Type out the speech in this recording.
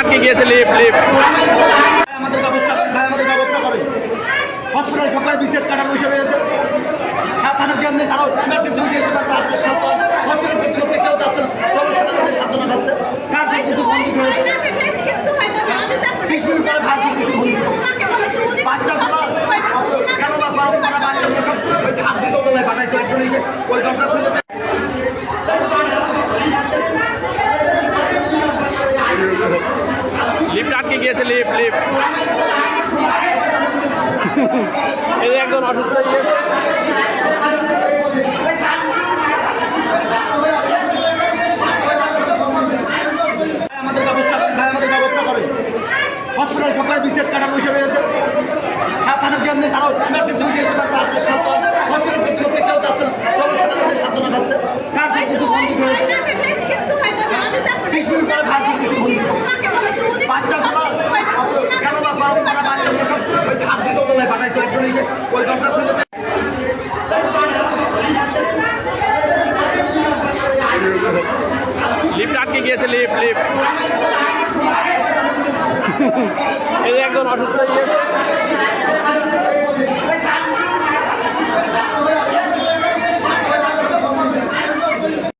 আটকে গিয়েছে, lip lip. আমাদের ব্যবস্থা, ভাই আমাদের ব্যবস্থা করেন হসপিটাল সবাই বিশেষ কাটার বসে রয়েছে। আর তাদেরকে আপনি তারাও ম্যাচের দুইটি এসে তার হসপিটাল লোককে কেউ যাচ্ছে তবে মধ্যে সান্ত্বনা খাচ্ছে কার কিছু বন্ধ হয়েছে। কিছু বন্ধ বাচ্চাগুলো কেন বা করা বাচ্চাগুলো সব ওই খাপ দিতে ওদের পাঠাইছে এসে ওই খুলে দেয়। লিফট আটকে গিয়েছে লিপ লিপ এই একজন অসুস্থ হয়ে গিয়েছে আমাদের ব্যবস্থা করেন, ভাই, আমাদের ব্যবস্থা করেন। হসপিটাল সবাই বিশেষ কাটার বসে রয়েছে। আর তাদেরকে আপনি তারাও ম্যাচের দুইটি এসে তার আটকে সাত হসপিটাল থেকে লোককে কেউ যাচ্ছে না তবে সাথে মধ্যে সান্ত্বনা খাচ্ছে কার সব কিছু বন্ধ হয়েছে বিশ মিনিট পরে ভাষা কিছু বন্ধ বাচ্চাগুলো কেন বা গরম করা বাচ্চাগুলো সব ওই খাপ দিতে ওদের পাঠাইছে একজন এসে ওই দরজা খুলে দেয়। লিফট আটকে গিয়েছে লিফ্ট লিপ এই একজন অসুস্থ